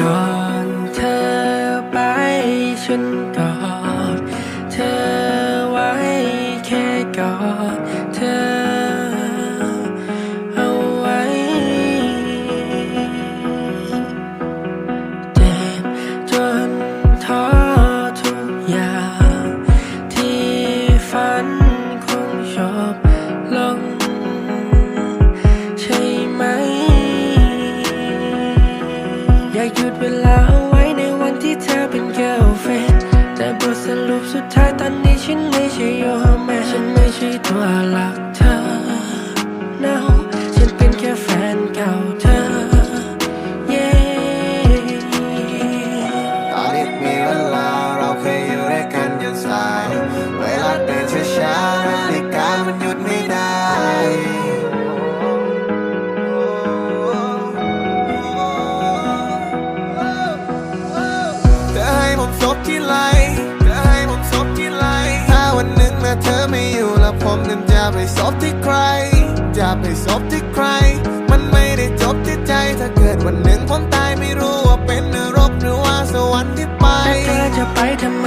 ก่อนเธอไปฉันก็ากหยุดเวลาเอาไว้ในวันที่เธอเป็น girlfriend แต่บทสรุปสุดท้ายตอนนี้ฉันไม่ใช่ your man ฉันไม่ใช่ตัวหลัก มนั้นจะไปสบที่ใคร จะไปสบที่ใคร มันไม่ได้จบที่ใจถ้าเกิดวันหนึ่งผมตายไม่รู้ว่าเป็นนรกหรือว่าสวรรค์ที่ไปแต่เธอจะไปทำไม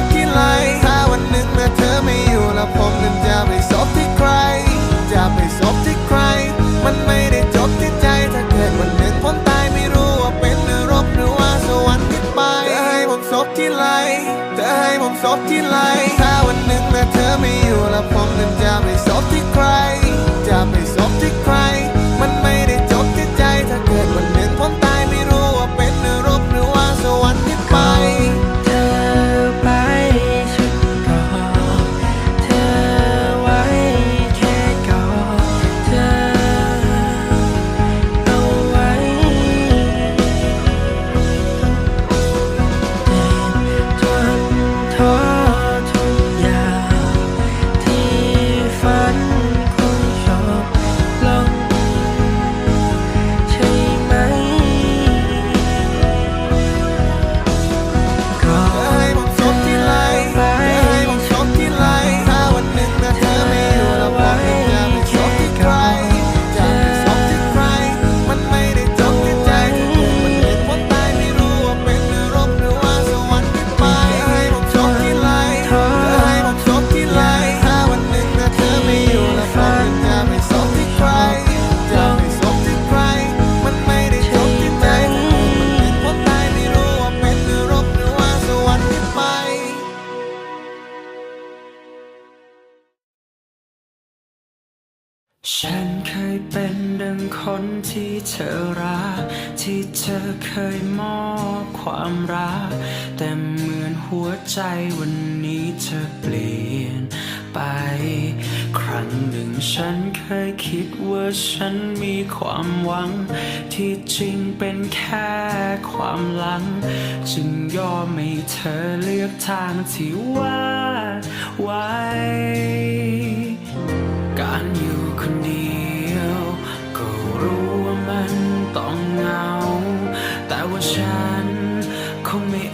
บที่ไหลถ้าวันหนึ่งนะเธอไม่อยู่แล้วผมนั้นจะไปซบที่ใคร จะไปซบที่ใคร มันไม่ได้จบที่ใจถ้าเกิดวันหนึ่งผมตายไม่รู้ว่าเป็นนรกหรือว่าสวรรค์ที่ไปเธอให้ผมซบที่ไหลเธอให้ผมซบที่ไหลถ้าวันหนึ่งนะเธอไม่อยู่แล้วผมนั้นจะไปซบที่ใคร จะไปซบที่ใคร ใจวันนี้เธอเปลี่ยนไป ครั้งหนึ่งฉันเคยคิดว่าฉันมีความหวัง ที่จริงเป็นแค่ความหลัง จึงยอมให้เธอเลือกทางที่วาดไว้ การอยู่คนเดียว ก็รู้ว่ามันต้องเหงา แต่ว่าฉัน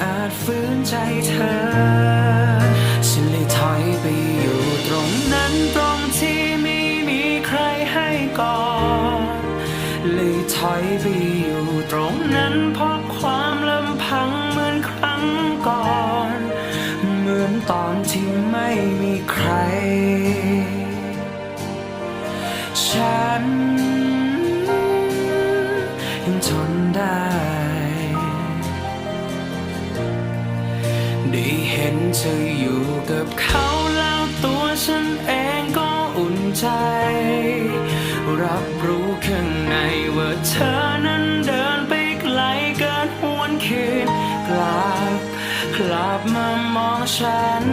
อาจฝืนใจเธอ ฉันเลยถอยไปอยู่ตรงนั้นตรงที่ไม่มีใครให้กอดเลยถอยไปอยู่ตรงนั้นเพราะความลำพังเหมือนครั้งก่อน เหมือนตอนที่ไม่มีใคร ฉัน เธออยู่กับเขาแล้วตัวฉันเองก็อุ่นใจ รับรู้ข้างในว่าเธอนั้นเดินไปไกลเกินหวนคืนกลับกลับมามองฉัน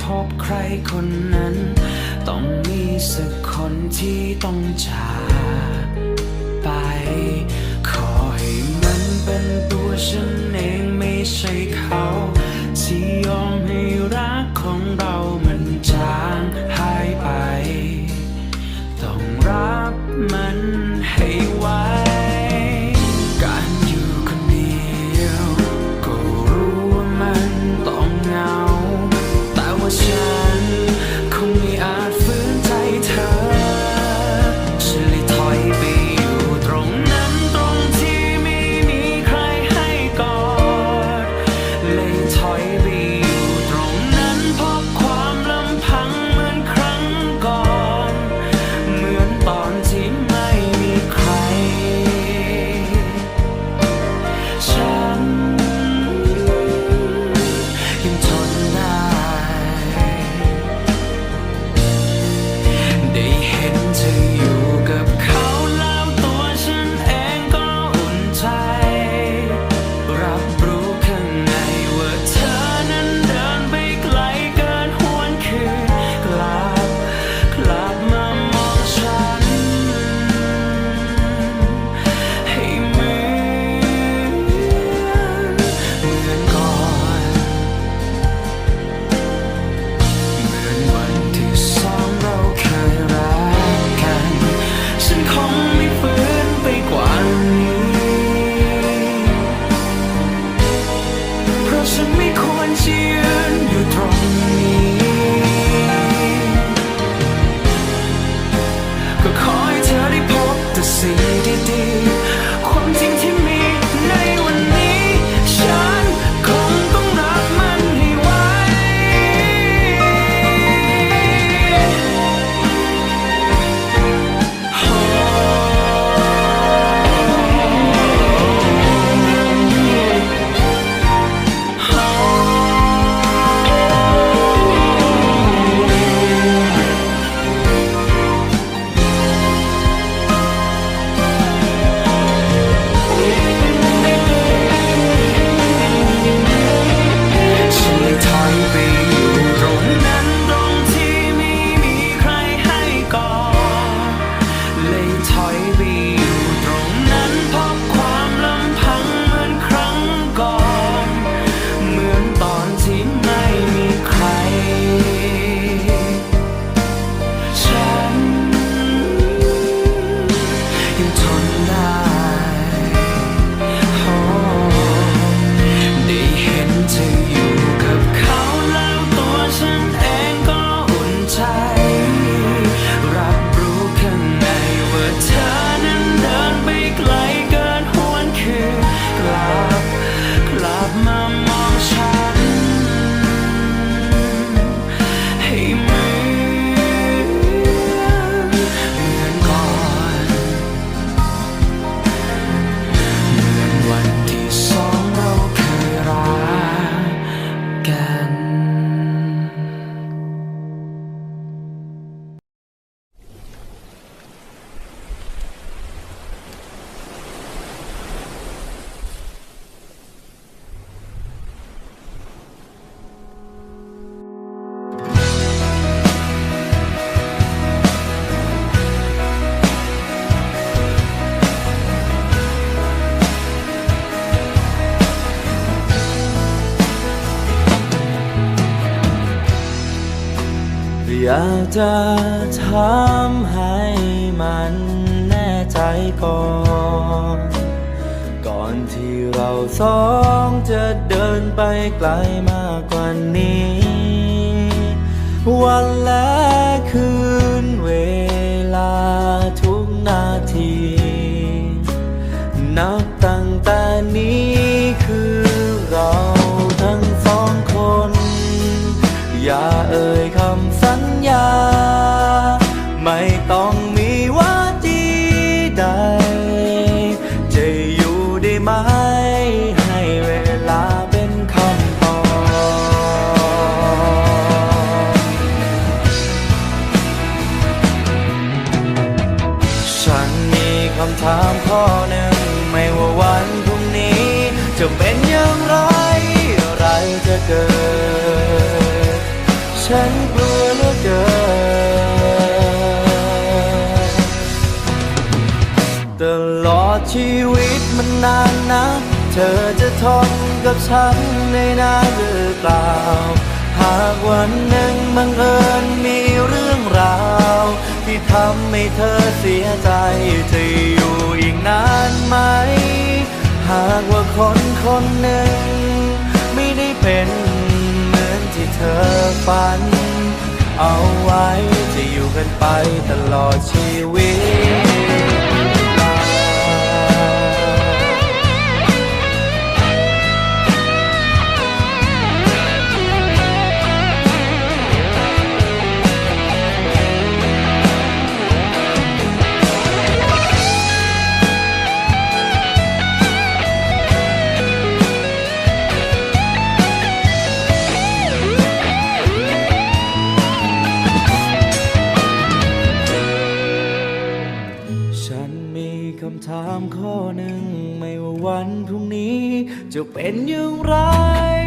พบใครคนนั้น ต้องมีสักคนที่ต้องจากไป ขอให้มันเป็นตัวฉันเองไม่ใช่เขา ที่ยอมให้รักของเรา ฉันไม่ควรเชื่อ อยากจะทำให้มันแน่ใจก่อน ก่อนที่เราสองจะเดินไปไกลมากกว่านี้ วันและคืนเวลาทุกนาที นับตั้งแต่นี้คือเราทั้งสองคน อย่าเอ่ยคำ สั ดชีวิตมันนานนะเธอจะทนกับฉันในนานหรือเปล่า หากวันหนึ่งบังเอิญมีเรื่องราว ที่ทำให้เธอเสียใจจะอยู่อีกนานไหม หากว่าคนคนหนึ่ง ไม่ได้เป็นเหมือนที่เธอฝัน เอาไว้จะอยู่กันไปตลอดชีวิต จะเป็นอย่างไร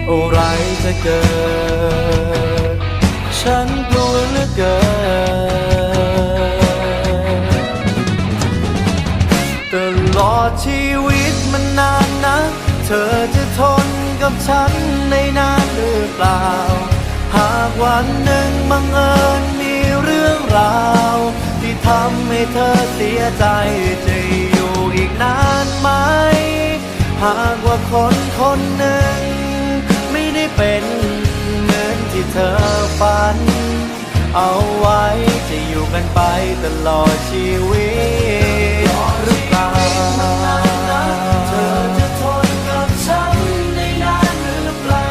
อะไรจะเกิด ฉันกลัวเหลือเกินตลอดชีวิตมันนานนะ เธอจะทนกับฉันในนานหรือเปล่า หากวันหนึ่งบังเอิญมีเรื่องราว ที่ทำให้เธอเสียใจจะอยู่อีกนานไหม หากว่าคนคนหนึ่ง ไม่ได้เป็นเหมือนที่เธอฝัน เอาไว้จะอยู่กันไปตลอดชีวิตหรือเปล่าเธอจะทนกับฉันได้นานหรือเปล่า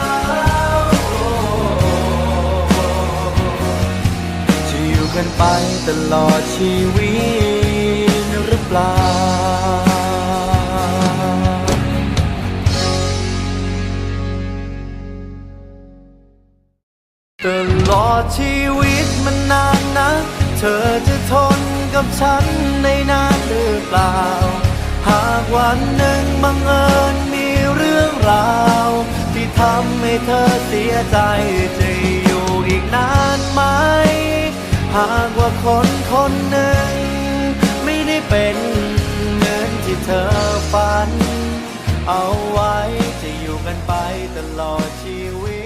จะอยู่กันไปตลอดชีวิตหรือเปล่า เธอจะทนกับฉันในนานหรือเปล่า หากวันหนึ่งบังเอิญมีเรื่องราว ที่ทำให้เธอเสียใจจะอยู่อีกนานไหม หากว่าคนคนหนึ่ง ไม่ได้เป็นเหมือนที่เธอฝัน เอาไว้จะอยู่กันไปตลอดชีวิต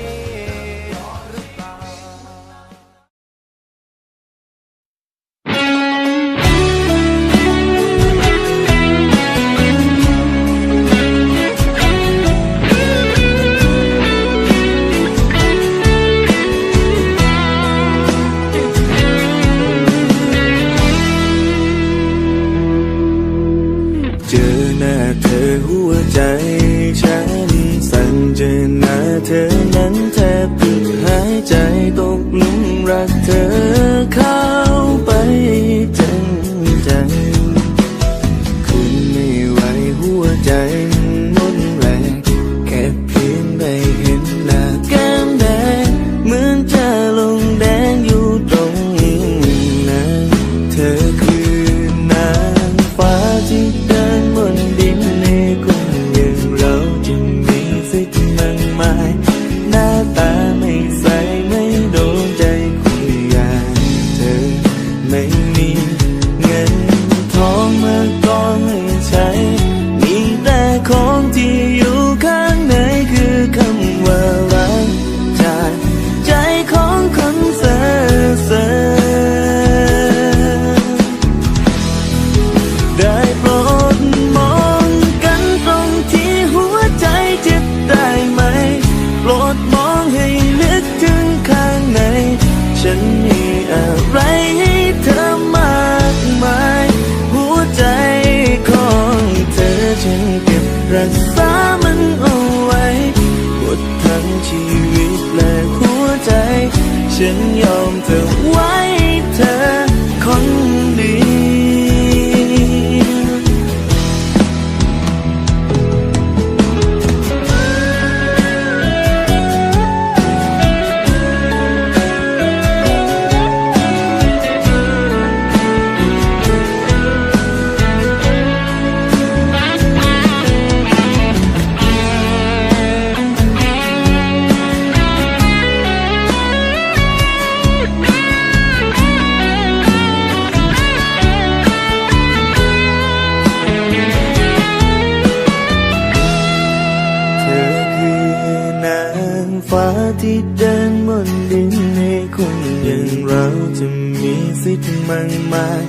ที่เดินบนดินให้คนอย่างเราจะมีสิทธิ์มากมาย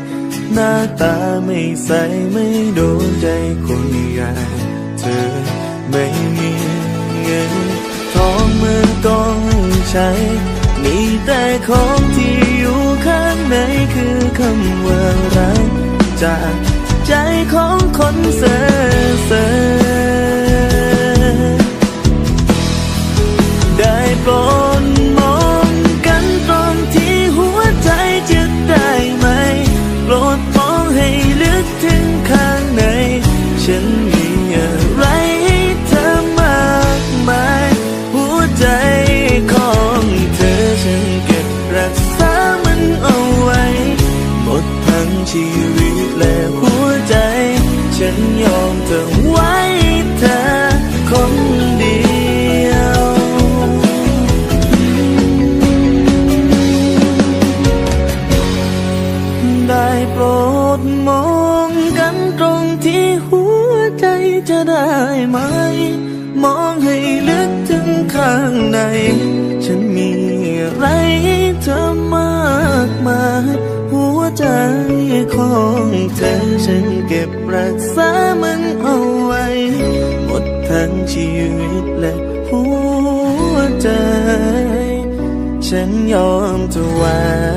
หน้าตาไม่ใสไม่โดนใจคนอย่างเธอไม่มีเงินทองเมืองกองให้ใช้มีแต่ของที่อยู่ข้างในคือคำว่ารักจากใจของคนเซ่อเสอ ได้ไหม มองให้ลึกถึงข้างใน ฉันมีอะไรให้เธอมากมาย หัวใจของเธอฉันเก็บรักษามันเอาไว้ หมดทั้งชีวิตและหัวใจ ฉันยอมเธอไว้ให้